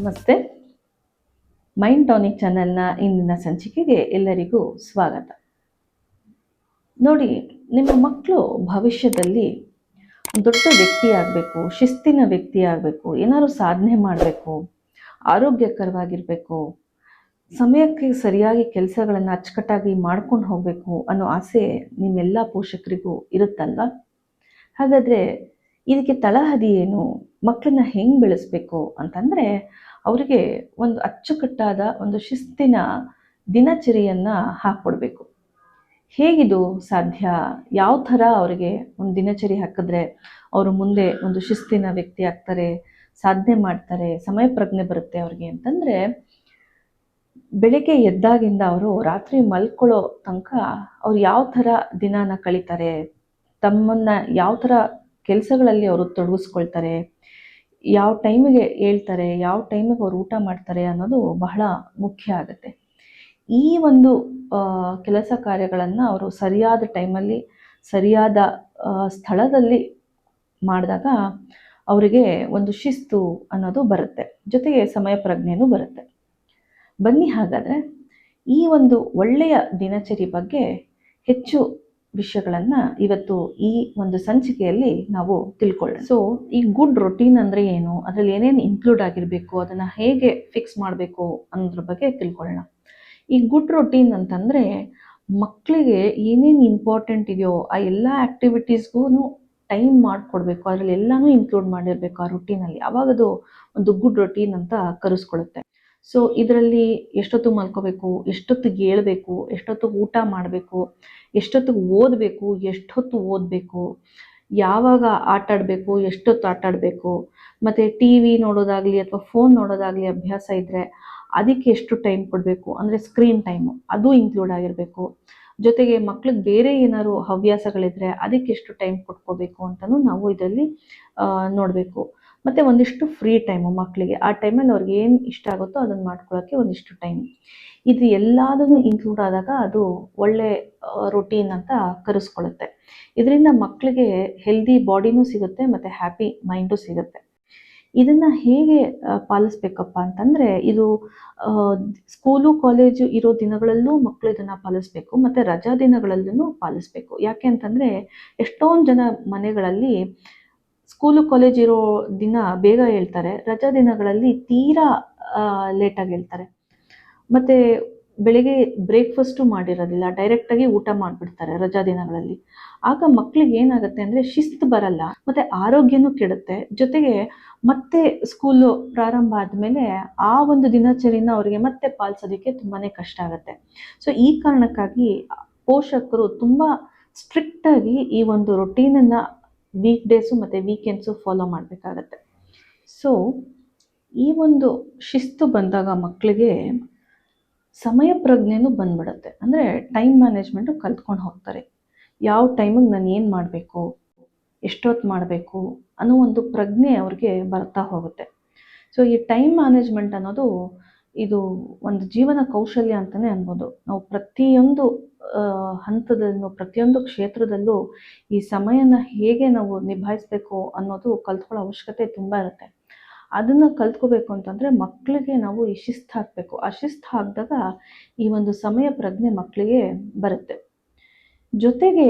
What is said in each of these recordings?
ನಮಸ್ತೆ. Mind tonic ಚಾನೆಲ್ನ ಇಂದಿನ ಸಂಚಿಕೆಗೆ ಎಲ್ಲರಿಗೂ ಸ್ವಾಗತ. ನೋಡಿ, ನಿಮ್ಮ ಮಕ್ಕಳು ಭವಿಷ್ಯದಲ್ಲಿ ದೊಡ್ಡ ವ್ಯಕ್ತಿ ಆಗಬೇಕು ಶಿಸ್ತಿನ ವ್ಯಕ್ತಿ ಆಗಬೇಕು ಏನಾದ್ರು ಸಾಧನೆ ಮಾಡಬೇಕು, ಆರೋಗ್ಯಕರವಾಗಿರಬೇಕು, ಸಮಯಕ್ಕೆ ಸರಿಯಾಗಿ ಕೆಲಸಗಳನ್ನು ಅಚ್ಚುಕಟ್ಟಾಗಿ ಮಾಡ್ಕೊಂಡು ಹೋಗಬೇಕು ಅನ್ನೋ ಆಸೆ ನಿಮ್ಮೆಲ್ಲ ಪೋಷಕರಿಗೂ ಇರುತ್ತಲ್ವ? ಹಾಗಾದರೆ ಇದಕ್ಕೆ ತಳಹದಿ ಏನು? ಮಕ್ಕಳನ್ನ ಹೆಂಗೆ ಬೆಳೆಸ್ಬೇಕು ಅಂತಂದರೆ ಅವರಿಗೆ ಒಂದು ಅಚ್ಚುಕಟ್ಟಾದ ಒಂದು ಶಿಸ್ತಿನ ದಿನಚರಿಯನ್ನು ಹಾಕ್ಕೊಡ್ಬೇಕು. ಹೇಗಿದು ಸಾಧ್ಯ? ಯಾವ ಥರ ಅವರಿಗೆ ಒಂದು ದಿನಚರಿ ಹಾಕಿದ್ರೆ ಅವರು ಮುಂದೆ ಒಂದು ಶಿಸ್ತಿನ ವ್ಯಕ್ತಿ ಆಗ್ತಾರೆ, ಸಾಧನೆ ಮಾಡ್ತಾರೆ, ಸಮಯ ಪ್ರಜ್ಞೆ ಬರುತ್ತೆ ಅವ್ರಿಗೆ ಅಂತಂದರೆ ಬೆಳಿಗ್ಗೆ ಎದ್ದಾಗಿಂದ ಅವರು ರಾತ್ರಿ ಮಲ್ಕೊಳ್ಳೋ ತನಕ ಅವ್ರು ಯಾವ ಥರ ದಿನಾನ ಕಳೀತಾರೆ, ತಮ್ಮನ್ನ ಯಾವ ಥರ ಕೆಲಸಗಳಲ್ಲಿ ಅವರು ತೊಡಗಿಸ್ಕೊಳ್ತಾರೆ ಯಾವ ಟೈಮಿಗೆ ಹೇಳ್ತಾರೆ, ಯಾವ ಟೈಮಿಗೆ ಅವ್ರು ಊಟ ಮಾಡ್ತಾರೆ ಅನ್ನೋದು ಬಹಳ ಮುಖ್ಯ ಆಗುತ್ತೆ. ಈ ಒಂದು ಕೆಲಸ ಕಾರ್ಯಗಳನ್ನು ಅವರು ಸರಿಯಾದ ಟೈಮಲ್ಲಿ ಸರಿಯಾದ ಸ್ಥಳದಲ್ಲಿ ಮಾಡಿದಾಗ ಅವರಿಗೆ ಒಂದು ಶಿಸ್ತು ಅನ್ನೋದು ಬರುತ್ತೆ. ಜೊತೆಗೆ ಸಮಯ ಪ್ರಜ್ಞೆನೂ ಬರುತ್ತೆ. ಬನ್ನಿ ಹಾಗಾದರೆ, ಈ ಒಂದು ಒಳ್ಳೆಯ ದಿನಚರಿ ಬಗ್ಗೆ ಹೆಚ್ಚು ವಿಷಯಗಳನ್ನು ಇವತ್ತು ಈ ಒಂದು ಸಂಚಿಕೆಯಲ್ಲಿ ನಾವು ತಿಳ್ಕೊಳ್ಳೋಣ. ಸೊ ಈ ಗುಡ್ ರೊಟೀನ್ ಅಂದರೆ ಏನು? ಅದರಲ್ಲಿ ಏನೇನು ಇನ್ಕ್ಲೂಡ್ ಆಗಿರಬೇಕು? ಅದನ್ನು ಹೇಗೆ ಫಿಕ್ಸ್ ಮಾಡಬೇಕು ಅನ್ನೋದ್ರ ಬಗ್ಗೆ ತಿಳ್ಕೊಳ್ಳೋಣ. ಈ ಗುಡ್ ರೊಟೀನ್ ಅಂತಂದರೆ ಮಕ್ಕಳಿಗೆ ಏನೇನು ಇಂಪಾರ್ಟೆಂಟ್ ಇದೆಯೋ ಆ ಎಲ್ಲ ಆ್ಯಕ್ಟಿವಿಟೀಸ್ಗೂ ಟೈಮ್ ಮಾಡಿಕೊಡ್ಬೇಕು. ಅದರಲ್ಲಿ ಎಲ್ಲನೂ ಇನ್ಕ್ಲೂಡ್ ಮಾಡಿರಬೇಕು ಆ ರೊಟೀನಲ್ಲಿ ಅವಾಗ ಅದು ಒಂದು ಗುಡ್ ರೊಟೀನ್ ಅಂತ ಕರೆಸ್ಕೊಳ್ಳುತ್ತೆ ಸೊ ಇದರಲ್ಲಿ ಎಷ್ಟೊತ್ತಿಗೆ ಮಲ್ಕೋಬೇಕು, ಎಷ್ಟೊತ್ತಿಗೆ ಏಳಬೇಕು, ಎಷ್ಟೊತ್ತಿಗೆ ಊಟ ಮಾಡಬೇಕು, ಎಷ್ಟೊತ್ತಿಗೆ ಓದಬೇಕು, ಎಷ್ಟೊತ್ತು ಓದಬೇಕು, ಯಾವಾಗ ಆಟಾಡಬೇಕು ಎಷ್ಟೊತ್ತು ಆಟಾಡಬೇಕು ಮತ್ತು ಟಿ ವಿ ನೋಡೋದಾಗಲಿ ಅಥವಾ ಫೋನ್ ನೋಡೋದಾಗಲಿ ಅಭ್ಯಾಸ ಇದ್ದರೆ ಅದಕ್ಕೆ ಎಷ್ಟು ಟೈಮ್ ಕೊಡಬೇಕು? ಅಂದರೆ ಸ್ಕ್ರೀನ್ ಟೈಮು ಅದು ಇನ್ಕ್ಲೂಡ್ ಆಗಿರಬೇಕು. ಜೊತೆಗೆ ಮಕ್ಳಿಗೆ ಬೇರೆ ಏನಾದ್ರು ಹವ್ಯಾಸಗಳಿದ್ರೆ ಅದಕ್ಕೆ ಎಷ್ಟು ಟೈಮ್ ಕೊಟ್ಕೋಬೇಕು ಅಂತಲೂ ನಾವು ಇದರಲ್ಲಿ ನೋಡಬೇಕು. ಮತ್ತು ಒಂದಿಷ್ಟು ಫ್ರೀ ಟೈಮು ಮಕ್ಕಳಿಗೆ ಆ ಟೈಮಲ್ಲಿ ಅವ್ರಿಗೆ ಏನು ಇಷ್ಟ ಆಗುತ್ತೋ ಅದನ್ನು ಮಾಡ್ಕೊಳ್ಳೋಕ್ಕೆ ಒಂದಿಷ್ಟು ಟೈಮ್ ಇದು ಎಲ್ಲದನ್ನು ಇನ್ಕ್ಲೂಡ್ ಆದಾಗ ಅದು ಒಳ್ಳೆ ರೊಟೀನ್ ಅಂತ ಕರೆಸ್ಕೊಳ್ಳುತ್ತೆ ಇದರಿಂದ ಮಕ್ಕಳಿಗೆ ಹೆಲ್ದಿ ಬಾಡಿನೂ ಸಿಗುತ್ತೆ, ಮತ್ತು ಹ್ಯಾಪಿ ಮೈಂಡು ಸಿಗುತ್ತೆ. ಇದನ್ನು ಹೇಗೆ ಪಾಲಿಸ್ಬೇಕಪ್ಪ ಅಂತಂದರೆ, ಇದು ಸ್ಕೂಲು ಕಾಲೇಜು ಇರೋ ದಿನಗಳಲ್ಲೂ ಮಕ್ಕಳು ಇದನ್ನು ಪಾಲಿಸ್ಬೇಕು, ಮತ್ತು ರಜಾ ದಿನಗಳಲ್ಲೂ ಪಾಲಿಸ್ಬೇಕು. ಯಾಕೆ ಅಂತಂದರೆ, ಎಷ್ಟೊಂದು ಜನ ಮನೆಗಳಲ್ಲಿ ಸ್ಕೂಲು ಕಾಲೇಜ್ ಇರೋ ದಿನ ಬೇಗ ಹೇಳ್ತಾರೆ. ರಜಾ ದಿನಗಳಲ್ಲಿ ತೀರಾ ಲೇಟಾಗಿ ಹೇಳ್ತಾರೆ. ಮತ್ತು ಬೆಳಿಗ್ಗೆ ಬ್ರೇಕ್ಫಾಸ್ಟು ಮಾಡಿರೋದಿಲ್ಲ. ಡೈರೆಕ್ಟಾಗಿ ಊಟ ಮಾಡಿಬಿಡ್ತಾರೆ ರಜಾ ದಿನಗಳಲ್ಲಿ. ಆಗ ಮಕ್ಳಿಗೆ ಏನಾಗುತ್ತೆ ಅಂದರೆ ಶಿಸ್ತು ಬರಲ್ಲ. ಮತ್ತು ಆರೋಗ್ಯನೂ ಕೆಡುತ್ತೆ. ಜೊತೆಗೆ ಮತ್ತೆ ಸ್ಕೂಲು ಪ್ರಾರಂಭ ಆದಮೇಲೆ ಆ ಒಂದು ದಿನಚರಿನ ಅವರಿಗೆ ಮತ್ತೆ ಪಾಲಿಸೋದಕ್ಕೆ ತುಂಬಾ ಕಷ್ಟ ಆಗುತ್ತೆ. ಸೊ ಈ ಕಾರಣಕ್ಕಾಗಿ ಪೋಷಕರು ತುಂಬ ಸ್ಟ್ರಿಕ್ಟಾಗಿ ಈ ಒಂದು ರೊಟೀನನ್ನು ವೀಕ್ ಡೇಸು ಮತ್ತು ವೀಕೆಂಡ್ಸು ಫಾಲೋ ಮಾಡಬೇಕಾಗತ್ತೆ. ಸೊ ಈ ಒಂದು ಶಿಸ್ತು ಬಂದಾಗ ಮಕ್ಕಳಿಗೆ ಸಮಯ ಪ್ರಜ್ಞೆನೂ ಬಂದ್ಬಿಡುತ್ತೆ. ಅಂದರೆ ಟೈಮ್ ಮ್ಯಾನೇಜ್ಮೆಂಟು ಕಲ್ತ್ಕೊಂಡು ಹೋಗ್ತಾರೆ. ಯಾವ ಟೈಮಿಗೆ ನಾನು ಏನು ಮಾಡಬೇಕು, ಎಷ್ಟೊತ್ತು ಮಾಡಬೇಕು ಅನ್ನೋ ಒಂದು ಪ್ರಜ್ಞೆ ಅವ್ರಿಗೆ ಬರ್ತಾ ಹೋಗುತ್ತೆ. ಸೊ ಈ ಟೈಮ್ ಮ್ಯಾನೇಜ್ಮೆಂಟ್ ಅನ್ನೋದು ಇದು ಒಂದು ಜೀವನ ಕೌಶಲ್ಯ ಅಂತಲೇ ಅನ್ಬೋದು. ನಾವು ಪ್ರತಿಯೊಂದು ಹಂತದಲ್ಲೂ, ಪ್ರತಿಯೊಂದು ಕ್ಷೇತ್ರದಲ್ಲೂ ಈ ಸಮಯನ ಹೇಗೆ ನಾವು ನಿಭಾಯಿಸಬೇಕು ಅನ್ನೋದು ಕಲ್ತ್ಕೊಳ್ಳೋ ಅವಶ್ಯಕತೆ ತುಂಬ ಇರುತ್ತೆ. ಅದನ್ನು ಕಲ್ತ್ಕೋಬೇಕು ಅಂತಂದರೆ ಮಕ್ಕಳಿಗೆ ನಾವು ಈ ಶಿಸ್ತು ಹಾಕಬೇಕು. ಆ ಶಿಸ್ತು ಹಾಕಿದಾಗ ಈ ಒಂದು ಸಮಯ ಪ್ರಜ್ಞೆ ಮಕ್ಕಳಿಗೆ ಬರುತ್ತೆ. ಜೊತೆಗೆ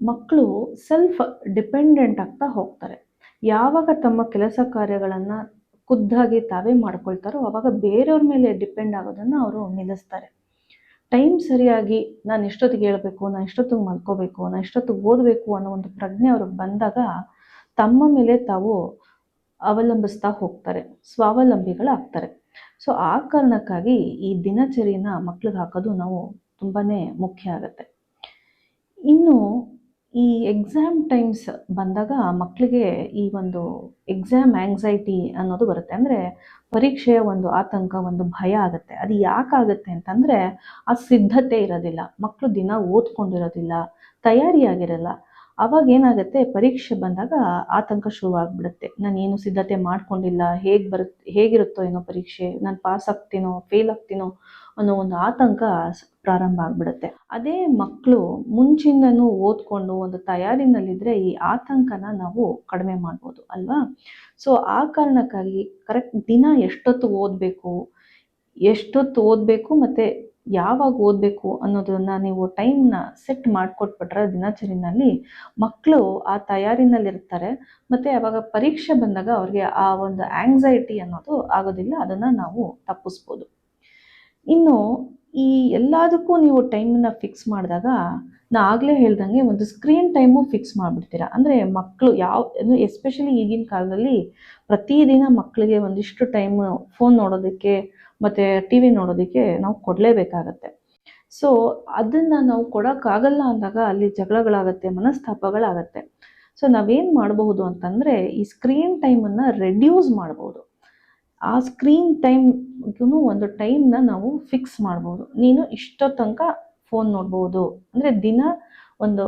ಮಕ್ಕಳು ಸೆಲ್ಫ್ ಡಿಪೆಂಡೆಂಟ್ ಆಗ್ತಾ ಹೋಗ್ತಾರೆ. ಯಾವಾಗ ತಮ್ಮ ಕೆಲಸ ಕಾರ್ಯಗಳನ್ನು ಖುದ್ದಾಗಿ ತಾವೇ ಮಾಡ್ಕೊಳ್ತಾರೋ, ಅವಾಗ ಬೇರೆಯವ್ರ ಮೇಲೆ ಡಿಪೆಂಡ್ ಆಗೋದನ್ನು ಅವರು ನಿಲ್ಲಿಸ್ತಾರೆ. ಟೈಮ್ ಸರಿಯಾಗಿ ನಾನು ಎಷ್ಟೊತ್ತಿಗೆ ಹೇಳ್ಬೇಕು, ನಾನು ಎಷ್ಟೊತ್ತಿಗೆ ಮಲ್ಕೋಬೇಕು, ನಾನು ಎಷ್ಟೊತ್ತಿಗೆ ಓದಬೇಕು ಅನ್ನೋ ಒಂದು ಪ್ರಜ್ಞೆ ಅವ್ರಿಗೆ ಬಂದಾಗ ತಮ್ಮ ಮೇಲೆ ತಾವು ಅವಲಂಬಿಸ್ತಾ ಹೋಗ್ತಾರೆ ಸ್ವಾವಲಂಬಿಗಳಾಗ್ತಾರೆ ಸೊ ಆ ಕಾರಣಕ್ಕಾಗಿ ಈ ದಿನಚರಿನ ಮಕ್ಳಿಗೆ ಹಾಕೋದು ನಾವು ತುಂಬಾ ಮುಖ್ಯ ಆಗುತ್ತೆ. ಇನ್ನು ಎಕ್ಸಾಮ್ ಟೈಮ್ಸ್ ಬಂದಾಗ ಮಕ್ಕಳಿಗೆ ಈ ಒಂದು ಎಕ್ಸಾಮ್ ಆಂಗ್ಸೈಟಿ ಅನ್ನೋದು ಬರುತ್ತೆ. ಅಂದರೆ ಪರೀಕ್ಷೆಯ ಒಂದು ಆತಂಕ, ಒಂದು ಭಯ ಆಗುತ್ತೆ. ಅದು ಯಾಕಾಗುತ್ತೆ ಅಂತಂದರೆ ಆ ಸಿದ್ಧತೆ ಇರೋದಿಲ್ಲ. ಮಕ್ಕಳು ದಿನ ಓದ್ಕೊಂಡಿರೋದಿಲ್ಲ, ತಯಾರಿಯಾಗಿರಲ್ಲ. ಅವಾಗ ಏನಾಗುತ್ತೆ, ಪರೀಕ್ಷೆ ಬಂದಾಗ ಆತಂಕ ಶುರುವಾಗ್ಬಿಡುತ್ತೆ. ನಾನು ಏನು ಸಿದ್ಧತೆ ಮಾಡ್ಕೊಂಡಿಲ್ಲ, ಹೇಗೆ ಬರುತ್ತೆ ಹೇಗಿರುತ್ತೋ ಏನೋ ಪರೀಕ್ಷೆ, ನಾನು ಪಾಸ್ ಆಗ್ತೀನೋ ಫೇಲ್ ಆಗ್ತೀನೋ ಅನ್ನೋ ಒಂದು ಆತಂಕ ಪ್ರಾರಂಭ ಆಗ್ಬಿಡುತ್ತೆ. ಅದೇ ಮಕ್ಕಳು ಮುಂಚಿಂದನೂ ಓದ್ಕೊಂಡು ಒಂದು ತಯಾರಿನಲ್ಲಿದ್ದರೆ ಈ ಆತಂಕನ ನಾವು ಕಡಿಮೆ ಮಾಡ್ಬೋದು, ಅಲ್ವಾ? ಸೊ ಆ ಕಾರಣಕ್ಕಾಗಿ ಕರೆಕ್ಟ್ ದಿನ ಎಷ್ಟೊತ್ತು ಓದಬೇಕು ಎಷ್ಟೊತ್ತು ಓದಬೇಕು ಮತ್ತು ಯಾವಾಗ ಓದಬೇಕು ಅನ್ನೋದನ್ನ ನೀವು ಟೈಮ್ನ ಸೆಟ್ ಮಾಡಿಕೊಟ್ಬಿಟ್ರೆ ದಿನಚರಿನಲ್ಲಿ ಮಕ್ಕಳು ಆ ತಯಾರಿನಲ್ಲಿರ್ತಾರೆ. ಮತ್ತೆ ಅವಾಗ ಪರೀಕ್ಷೆ ಬಂದಾಗ ಅವ್ರಿಗೆ ಆ ಒಂದು ಆಂಗ್ಸೈಟಿ ಅನ್ನೋದು ಆಗೋದಿಲ್ಲ, ಅದನ್ನು ನಾವು ತಪ್ಪಿಸ್ಬೋದು. ಇನ್ನು ಈ ಎಲ್ಲದಕ್ಕೂ ನೀವು ಟೈಮನ್ನ ಫಿಕ್ಸ್ ಮಾಡಿದಾಗ ನಾ ಆಗಲೇ ಹೇಳ್ದಂಗೆ ಒಂದು ಸ್ಕ್ರೀನ್ ಟೈಮು ಫಿಕ್ಸ್ ಮಾಡಿಬಿಡ್ತೀರಾ. ಅಂದರೆ ಮಕ್ಕಳು ಯಾವ ಎಸ್ಪೆಷಲಿ ಈಗಿನ ಕಾಲದಲ್ಲಿ ಪ್ರತಿದಿನ ಮಕ್ಕಳಿಗೆ ಒಂದಿಷ್ಟು ಟೈಮ್ ಫೋನ್ ನೋಡೋದಕ್ಕೆ ಮತ್ತು ಟಿ ವಿ ನೋಡೋದಕ್ಕೆ ನಾವು ಕೊಡಲೇಬೇಕಾಗತ್ತೆ. ಸೊ ಅದನ್ನು ನಾವು ಕೊಡೋಕ್ಕಾಗಲ್ಲ ಅಂದಾಗ ಅಲ್ಲಿ ಜಗಳಗಳಾಗತ್ತೆ, ಮನಸ್ತಾಪಗಳಾಗತ್ತೆ. ಸೊ ನಾವೇನು ಮಾಡಬಹುದು ಅಂತಂದರೆ ಈ ಸ್ಕ್ರೀನ್ ಟೈಮನ್ನು ರೆಡ್ಯೂಸ್ ಮಾಡ್ಬೋದು ಆ ಸ್ಕ್ರೀನ್ ಟೈಮ್ಗೂ ಒಂದು ಟೈಮ್ನ ನಾವು ಫಿಕ್ಸ್ ಮಾಡ್ಬೋದು ನೀನು ಇಷ್ಟೋ ತನಕ ಫೋನ್ ನೋಡ್ಬೋದು ಅಂದರೆ ದಿನ ಒಂದು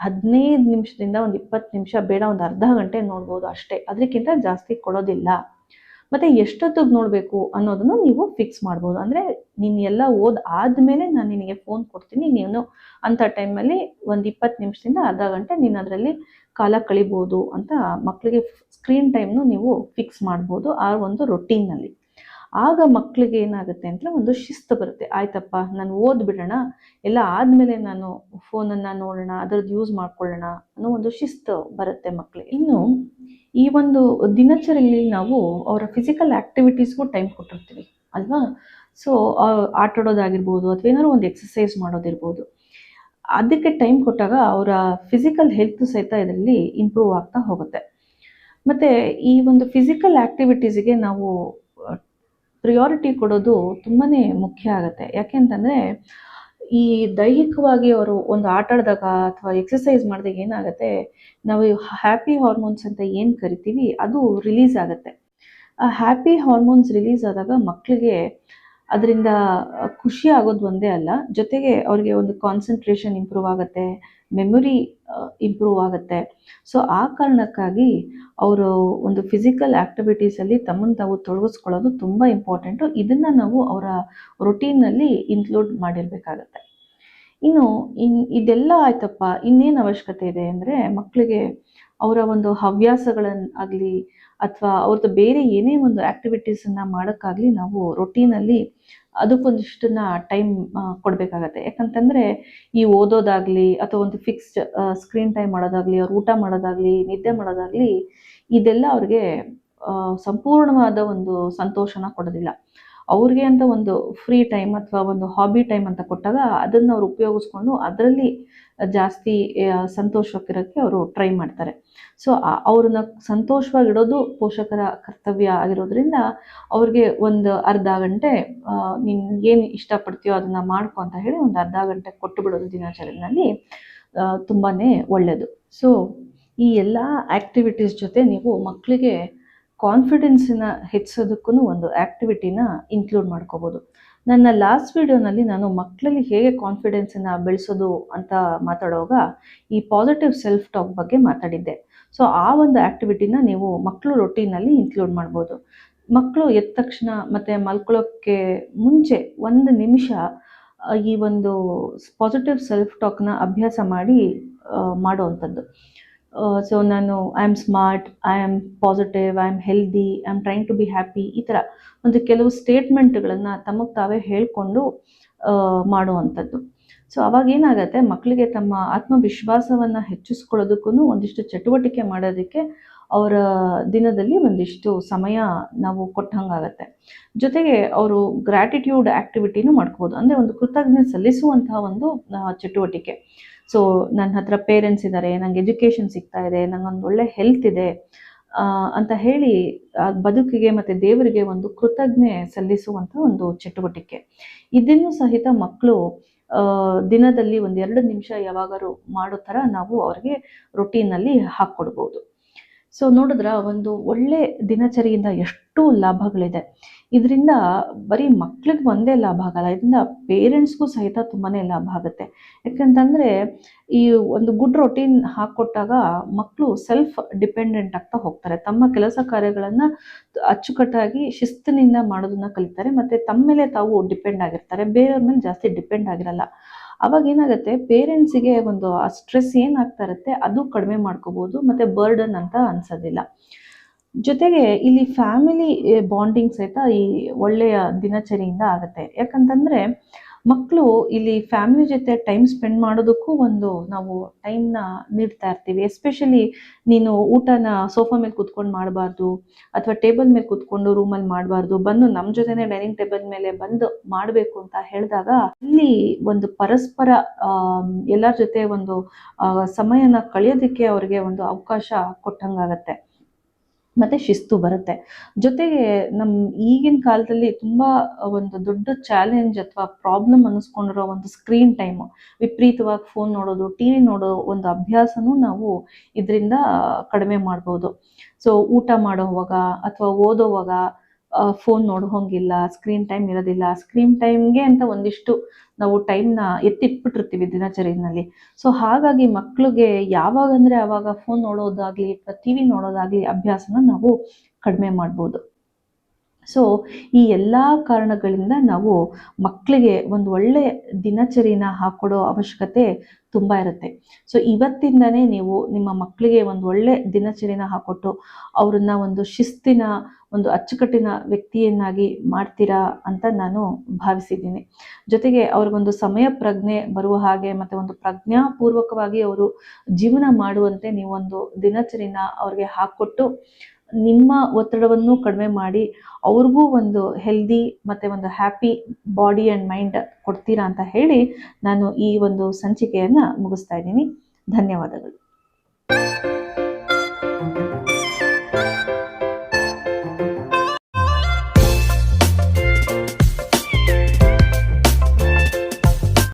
ಹದಿನೈದು ನಿಮಿಷದಿಂದ ಒಂದು ಇಪ್ಪತ್ತು ನಿಮಿಷ ಬೇಡ, ಒಂದು ಅರ್ಧ ಗಂಟೆ ನೋಡ್ಬೋದು ಅಷ್ಟೇ. ಅದಕ್ಕಿಂತ ಜಾಸ್ತಿ ಕೊಡೋದಿಲ್ಲ. ಮತ್ತು ಎಷ್ಟೊತ್ತಿಗೆ ನೋಡಬೇಕು ಅನ್ನೋದನ್ನು ನೀವು ಫಿಕ್ಸ್ ಮಾಡ್ಬೋದು. ಅಂದರೆ ನೀನು ಎಲ್ಲ ಓದ್ ಆದ್ಮೇಲೆ ನಾನು ನಿನಗೆ ಫೋನ್ ಕೊಡ್ತೀನಿ. ನೀನು ಅಂಥ ಟೈಮಲ್ಲಿ ಒಂದು ಇಪ್ಪತ್ತು ನಿಮಿಷದಿಂದ ಅರ್ಧ ಗಂಟೆ ನೀನು ಅದರಲ್ಲಿ ಕಾಲ ಕಳಿಬೋದು ಅಂತ ಮಕ್ಕಳಿಗೆ ಸ್ಕ್ರೀನ್ ಟೈಮ್ನು ನೀವು ಫಿಕ್ಸ್ ಮಾಡ್ಬೋದು ಆ ಒಂದು ರೊಟೀನಲ್ಲಿ ಆಗ ಮಕ್ಕಳಿಗೆ ಏನಾಗುತ್ತೆ ಅಂದರೆ ಒಂದು ಶಿಸ್ತು ಬರುತ್ತೆ. ಆಯ್ತಪ್ಪ, ನಾನು ಓದ್ಬಿಡೋಣ, ಎಲ್ಲ ಆದಮೇಲೆ ನಾನು ಫೋನನ್ನು ನೋಡೋಣ, ಅದರದ್ದು ಯೂಸ್ ಮಾಡ್ಕೊಳ್ಳೋಣ ಅನ್ನೋ ಒಂದು ಶಿಸ್ತು ಬರುತ್ತೆ ಮಕ್ಕಳಿಗೆ ಇನ್ನು ಈ ಒಂದು ದಿನಚರಿಯಲ್ಲಿ ನಾವು ಅವರ ಫಿಸಿಕಲ್ ಆ್ಯಕ್ಟಿವಿಟೀಸ್ಗೂ ಟೈಮ್ ಕೊಟ್ಟಿರ್ತೀವಿ, ಅಲ್ವಾ? ಸೊ ಆಟಾಡೋದಾಗಿರ್ಬೋದು ಅಥವಾ ಏನಾದ್ರು ಒಂದು ಎಕ್ಸಸೈಸ್ ಮಾಡೋದಿರ್ಬೋದು. ಅದಕ್ಕೆ ಟೈಮ್ ಕೊಟ್ಟಾಗ ಅವರ ಫಿಸಿಕಲ್ ಹೆಲ್ತ್ ಸಹಿತ ಇದರಲ್ಲಿ ಇಂಪ್ರೂವ್ ಆಗ್ತಾ ಹೋಗುತ್ತೆ. ಮತ್ತು ಈ ಒಂದು ಫಿಸಿಕಲ್ ಆ್ಯಕ್ಟಿವಿಟೀಸಿಗೆ ನಾವು ಪ್ರಿಯಾರಿಟಿ ಕೊಡೋದು ತುಂಬಾ ಮುಖ್ಯ ಆಗುತ್ತೆ. ಯಾಕೆ ಅಂತಂದರೆ, ಈ ದೈಹಿಕವಾಗಿ ಅವರು ಒಂದು ಆಟ ಆಡಿದಾಗ ಅಥವಾ ಎಕ್ಸಸೈಸ್ ಮಾಡಿದಾಗ ಏನಾಗುತ್ತೆ, ನಾವು ಹ್ಯಾಪಿ ಹಾರ್ಮೋನ್ಸ್ ಅಂತ ಏನು ಕರಿತೀವಿ, ಅದು ರಿಲೀಸ್ ಆಗುತ್ತೆ. ಆ ಹ್ಯಾಪಿ ಹಾರ್ಮೋನ್ಸ್ ರಿಲೀಸ್ ಆದಾಗ ಮಕ್ಕಳಿಗೆ ಅದರಿಂದ ಖುಷಿ ಆಗೋದು ಒಂದೇ ಅಲ್ಲ. ಜೊತೆಗೆ ಅವ್ರಿಗೆ ಒಂದು ಕಾನ್ಸಂಟ್ರೇಷನ್ ಇಂಪ್ರೂವ್ ಆಗುತ್ತೆ ಮೆಮೊರಿ ಇಂಪ್ರೂವ್ ಆಗುತ್ತೆ. ಸೊ ಆ ಕಾರಣಕ್ಕಾಗಿ ಅವರು ಒಂದು ಫಿಸಿಕಲ್ ಆ್ಯಕ್ಟಿವಿಟೀಸಲ್ಲಿ ತಮ್ಮನ್ನು ತಾವು ತೊಡಗಿಸ್ಕೊಳ್ಳೋದು ತುಂಬ ಇಂಪಾರ್ಟೆಂಟು ಇದನ್ನು ನಾವು ಅವರ ರೊಟೀನಲ್ಲಿ ಇನ್ಕ್ಲೂಡ್ ಮಾಡಿರಬೇಕಾಗತ್ತೆ. ಇನ್ನು, ಇನ್, ಇದೆಲ್ಲ ಆಯ್ತಪ್ಪ, ಇನ್ನೇನು ಅವಶ್ಯಕತೆ ಇದೆ ಅಂದರೆ ಮಕ್ಕಳಿಗೆ ಅವರ ಒಂದು ಹವ್ಯಾಸಗಳನ್ನಾಗಲಿ ಅಥವಾ ಅವ್ರದ್ದು ಬೇರೆ ಏನೇ ಒಂದು ಆ್ಯಕ್ಟಿವಿಟೀಸನ್ನು ಮಾಡೋಕ್ಕಾಗಲಿ ನಾವು ರೊಟೀನಲ್ಲಿ ಅದಕ್ಕೊಂದಿಷ್ಟನ್ನ ಟೈಮ್ ಕೊಡಬೇಕಾಗತ್ತೆ. ಯಾಕಂತಂದರೆ ಈ ಓದೋದಾಗಲಿ ಅಥವಾ ಒಂದು ಫಿಕ್ಸ್ಡ್ ಸ್ಕ್ರೀನ್ ಟೈಮ್ ಮಾಡೋದಾಗಲಿ, ಅವ್ರು ಊಟ ಮಾಡೋದಾಗಲಿ, ನಿದ್ದೆ ಮಾಡೋದಾಗಲಿ, ಇದೆಲ್ಲ ಅವ್ರಿಗೆ ಸಂಪೂರ್ಣವಾದ ಒಂದು ಸಂತೋಷನ ಕೊಡೋದಿಲ್ಲ. ಅವ್ರಿಗೆ ಅಂತ ಒಂದು ಫ್ರೀ ಟೈಮ್ ಅಥವಾ ಒಂದು ಹಾಬಿ ಟೈಮ್ ಅಂತ ಕೊಟ್ಟಾಗ ಅದನ್ನು ಅವ್ರು ಉಪಯೋಗಿಸ್ಕೊಂಡು ಅದರಲ್ಲಿ ಜಾಸ್ತಿ ಸಂತೋಷವಾಗಿರೋಕ್ಕೆ ಅವರು ಟ್ರೈ ಮಾಡ್ತಾರೆ. ಸೊ ಅವ್ರನ್ನ ಸಂತೋಷವಾಗಿಡೋದು ಪೋಷಕರ ಕರ್ತವ್ಯ ಆಗಿರೋದ್ರಿಂದ ಅವ್ರಿಗೆ ಒಂದು ಅರ್ಧ ಗಂಟೆ ಏನು ಇಷ್ಟಪಡ್ತೀಯೋ ಅದನ್ನು ಮಾಡ್ಕೊ ಅಂತ ಹೇಳಿ ಒಂದು ಅರ್ಧ ಗಂಟೆ ಕೊಟ್ಟು ಬಿಡೋದು ದಿನಾಚರಣೆಯಲ್ಲಿ ತುಂಬಾ ಒಳ್ಳೆಯದು ಸೊ ಈ ಎಲ್ಲ ಆ್ಯಕ್ಟಿವಿಟೀಸ್ ಜೊತೆ ನೀವು ಮಕ್ಕಳಿಗೆ ಕಾನ್ಫಿಡೆನ್ಸನ್ನ ಹೆಚ್ಚಿಸೋದಕ್ಕೂ ಒಂದು ಆ್ಯಕ್ಟಿವಿಟಿನ ಇನ್ಕ್ಲೂಡ್ ಮಾಡ್ಕೋಬೋದು. ನನ್ನ ಲಾಸ್ಟ್ ವಿಡಿಯೋನಲ್ಲಿ ನಾನು ಮಕ್ಕಳಲ್ಲಿ ಹೇಗೆ ಕಾನ್ಫಿಡೆನ್ಸನ್ನ ಬೆಳೆಸೋದು ಅಂತ ಮಾತಾಡುವಾಗ ಈ ಪಾಸಿಟಿವ್ ಸೆಲ್ಫ್ ಟಾಕ್ ಬಗ್ಗೆ ಮಾತಾಡಿದ್ದೆ. ಸೊ ಆ ಒಂದು ಆ್ಯಕ್ಟಿವಿಟಿನ ನೀವು ಮಕ್ಕಳು ರೊಟೀನಲ್ಲಿ ಇನ್ಕ್ಲೂಡ್ ಮಾಡ್ಬೋದು. ಮಕ್ಕಳು ಎದ್ದ ತಕ್ಷಣ ಮತ್ತು ಮಲ್ಕೊಳ್ಳೋಕ್ಕೆ ಮುಂಚೆ ಒಂದು ನಿಮಿಷ ಈ ಒಂದು ಪಾಸಿಟಿವ್ ಸೆಲ್ಫ್ ಟಾಕ್ನ ಅಭ್ಯಾಸ ಮಾಡಿ ಮಾಡೋವಂಥದ್ದು ಸೊ ನಾನು I am smart I am positive I am healthy I am trying to be happy ಈ ಥರ ಒಂದು ಕೆಲವು ಸ್ಟೇಟ್ಮೆಂಟ್ಗಳನ್ನು ತಮಗೆ ತಾವೇ ಹೇಳಿಕೊಂಡು ಮಾಡುವಂಥದ್ದು. ಸೊ ಅವಾಗ ಏನಾಗುತ್ತೆ ಮಕ್ಕಳಿಗೆ ತಮ್ಮ ಆತ್ಮವಿಶ್ವಾಸವನ್ನು ಹೆಚ್ಚಿಸ್ಕೊಳ್ಳೋದಕ್ಕೂ ಒಂದಿಷ್ಟು ಚಟುವಟಿಕೆ ಮಾಡೋದಕ್ಕೆ ಅವರ ದಿನದಲ್ಲಿ ಒಂದಿಷ್ಟು ಸಮಯ ನಾವು ಕೊಟ್ಟಂಗಾಗತ್ತೆ. ಜೊತೆಗೆ ಅವರು ಗ್ರ್ಯಾಟಿಟ್ಯೂಡ್ ಆ್ಯಕ್ಟಿವಿಟಿನೂ ಮಾಡ್ಕೋಬೋದು. ಅಂದರೆ ಒಂದು ಕೃತಜ್ಞತೆ ಸಲ್ಲಿಸುವಂತಹ ಒಂದು ಚಟುವಟಿಕೆ. ಸೊ ನನ್ನ ಹತ್ರ ಪೇರೆಂಟ್ಸ್ ಇದ್ದಾರೆ ನಂಗೆ ಎಜುಕೇಷನ್ ಸಿಗ್ತಾ ಇದೆ, ನಂಗೊಂದು ಒಳ್ಳೆ ಹೆಲ್ತ್ ಇದೆ ಅಂತ ಹೇಳಿ ಬದುಕಿಗೆ ಮತ್ತು ದೇವರಿಗೆ ಒಂದು ಕೃತಜ್ಞೆ ಸಲ್ಲಿಸುವಂಥ ಒಂದು ಚಟುವಟಿಕೆ. ಇದನ್ನು ಸಹಿತ ಮಕ್ಕಳು ದಿನದಲ್ಲಿ ಒಂದು ಎರಡು ನಿಮಿಷ ಯಾವಾಗಾರು ಮಾಡೋ ಥರ ನಾವು ಅವ್ರಿಗೆ ರೊಟೀನಲ್ಲಿ ಹಾಕ್ಕೊಡ್ಬೋದು. ಸೊ ನೋಡಿದ್ರ, ಒಂದು ಒಳ್ಳೆ ದಿನಚರಿಯಿಂದ ಎಷ್ಟು ಲಾಭಗಳಿದೆ. ಇದರಿಂದ ಬರೀ ಮಕ್ಳಿಗೆ ಒಂದೇ ಲಾಭ ಆಗಲ್ಲ, ಇದರಿಂದ ಪೇರೆಂಟ್ಸ್ಗೂ ಸಹಿತ ತುಂಬಾನೇ ಲಾಭ ಆಗುತ್ತೆ. ಯಾಕಂತಂದ್ರೆ, ಈ ಒಂದು ಗುಡ್ ರೊಟೀನ್ ಹಾಕ್ಕೊಟ್ಟಾಗ ಮಕ್ಕಳು ಸೆಲ್ಫ್ ಡಿಪೆಂಡೆಂಟ್ ಆಗ್ತಾ ಹೋಗ್ತಾರೆ. ತಮ್ಮ ಕೆಲಸ ಕಾರ್ಯಗಳನ್ನು ಅಚ್ಚುಕಟ್ಟಾಗಿ ಶಿಸ್ತಿನಿಂದ ಮಾಡೋದನ್ನ ಕಲಿತಾರೆ, ಮತ್ತೆ ತಮ್ಮ ಮೇಲೆ ತಾವು ಡಿಪೆಂಡ್ ಆಗಿರ್ತಾರೆ. ಬೇರೆಯವ್ರ ಮೇಲೆ ಜಾಸ್ತಿ ಡಿಪೆಂಡ್ ಆಗಿರಲ್ಲ. ಅವಾಗ ಏನಾಗುತ್ತೆ ಪೇರೆಂಟ್ಸಿಗೆ ಒಂದು, ಆ ಸ್ಟ್ರೆಸ್ ಏನಾಗ್ತಾ ಇರುತ್ತೆ, ಅದು ಕಡಿಮೆ ಮಾಡ್ಕೋಬಹುದು ಮತ್ತೆ ಬರ್ಡನ್ ಅಂತ ಅನ್ಸೋದಿಲ್ಲ. ಜೊತೆಗೆ ಇಲ್ಲಿ ಫ್ಯಾಮಿಲಿ ಬಾಂಡಿಂಗ್ ಸಹಿತ ಈ ಒಳ್ಳೆಯ ದಿನಚರಿಯಿಂದ ಆಗುತ್ತೆ. ಯಾಕಂತಂದ್ರೆ ಮಕ್ಕಳು ಇಲ್ಲಿ ಫ್ಯಾಮಿಲಿ ಜೊತೆ ಟೈಮ್ ಸ್ಪೆಂಡ್ ಮಾಡೋದಕ್ಕೂ ಒಂದು ನಾವು ಟೈಮ್ನ ನೀಡ್ತಾ ಇರ್ತೀವಿ. ಎಸ್ಪೆಷಲಿ ನೀನು ಊಟನ ಸೋಫಾ ಮೇಲೆ ಕುತ್ಕೊಂಡು ಮಾಡಬಾರ್ದು, ಅಥವಾ ಟೇಬಲ್ ಮೇಲೆ ಕುತ್ಕೊಂಡು ರೂಮಲ್ಲಿ ಮಾಡಬಾರ್ದು, ಬಂದು ನಮ್ಮ ಜೊತೆನೆ ಡೈನಿಂಗ್ ಟೇಬಲ್ ಮೇಲೆ ಬಂದು ಮಾಡಬೇಕು ಅಂತ ಹೇಳಿದಾಗ ಇಲ್ಲಿ ಒಂದು ಪರಸ್ಪರ ಎಲ್ಲರ ಜೊತೆ ಒಂದು ಸಮಯನ ಕಳೆಯೋದಕ್ಕೆ ಅವ್ರಿಗೆ ಒಂದು ಅವಕಾಶ ಕೊಟ್ಟಂಗಾಗತ್ತೆ. ಮತ್ತೆ ಶಿಸ್ತು ಬರುತ್ತೆ. ಜೊತೆಗೆ ನಮ್ ಈಗಿನ ಕಾಲದಲ್ಲಿ ತುಂಬಾ ಒಂದು ದೊಡ್ಡ ಚಾಲೆಂಜ್ ಅಥವಾ ಪ್ರಾಬ್ಲಮ್ ಅನ್ನಿಸ್ಕೊಂಡಿರೋ ಒಂದು ಸ್ಕ್ರೀನ್ ಟೈಮ್ ವಿಪರೀತವಾಗಿ ಫೋನ್ ನೋಡೋದು ಟಿವಿ ನೋಡೋ ಒಂದು ಅಭ್ಯಾಸನೂ ನಾವು ಇದರಿಂದ ಕಡಿಮೆ ಮಾಡ್ಬೋದು. ಸೊ ಊಟ ಮಾಡೋವಾಗ ಅಥವಾ ಓದೋವಾಗ ಫೋನ್ ನೋಡೋಂಗಿಲ್ಲ ಸ್ಕ್ರೀನ್ ಟೈಮ್ ಇರೋದಿಲ್ಲ. ಸ್ಕ್ರೀನ್ ಟೈಮ್ಗೆ ಅಂತ ಒಂದಿಷ್ಟು ನಾವು ಟೈಮ್ನ ಎತ್ತಿಟ್ಬಿಟ್ಟಿರ್ತೀವಿ ದಿನಚರಿನಲ್ಲಿ. ಸೊ ಹಾಗಾಗಿ ಮಕ್ಳಿಗೆ ಯಾವಾಗ ಅಂದ್ರೆ ಆವಾಗ ಫೋನ್ ನೋಡೋದಾಗ್ಲಿ, ಅಥವಾ ಟಿ ವಿ ನೋಡೋದಾಗ್ಲಿ ಅಭ್ಯಾಸನ ನಾವು ಕಡಿಮೆ ಮಾಡ್ಬೋದು. ಸೊ ಈ ಎಲ್ಲ ಕಾರಣಗಳಿಂದ ನಾವು ಮಕ್ಕಳಿಗೆ ಒಂದು ಒಳ್ಳೆ ದಿನಚರಿನ ಹಾಕೊಡೋ ಅವಶ್ಯಕತೆ ತುಂಬ ಇರುತ್ತೆ. ಸೊ ಇವತ್ತಿಂದನೇ ನೀವು ನಿಮ್ಮ ಮಕ್ಕಳಿಗೆ ಒಂದು ಒಳ್ಳೆ ದಿನಚರಿನ ಹಾಕೊಟ್ಟು ಅವ್ರನ್ನ ಒಂದು ಶಿಸ್ತಿನ, ಒಂದು ಅಚ್ಚುಕಟ್ಟಿನ ವ್ಯಕ್ತಿಯನ್ನಾಗಿ ಮಾಡ್ತೀರಾ ಅಂತ ನಾನು ಭಾವಿಸಿದ್ದೀನಿ. ಜೊತೆಗೆ ಅವ್ರಿಗೊಂದು ಸಮಯ ಪ್ರಜ್ಞೆ ಬರುವ ಹಾಗೆ ಮತ್ತೆ ಒಂದು ಪ್ರಜ್ಞಾಪೂರ್ವಕವಾಗಿ ಅವರು ಜೀವನ ಮಾಡುವಂತೆ ನೀವೊಂದು ದಿನಚರಿನ ಅವ್ರಿಗೆ ಹಾಕ್ಕೊಟ್ಟು ನಿಮ್ಮ ಒತ್ತಡವನ್ನು ಕಡಿಮೆ ಮಾಡಿ ಅವ್ರಿಗೂ ಒಂದು ಹೆಲ್ದಿ ಮತ್ತೆ ಒಂದು ಹ್ಯಾಪಿ ಬಾಡಿ ಅಂಡ್ ಮೈಂಡ್ ಕೊಡ್ತೀರಾ ಅಂತ ಹೇಳಿ ನಾನು ಈ ಒಂದು ಸಂಚಿಕೆಯನ್ನ ಮುಗಿಸ್ತಾ ಇದ್ದೀನಿ. ಧನ್ಯವಾದಗಳು.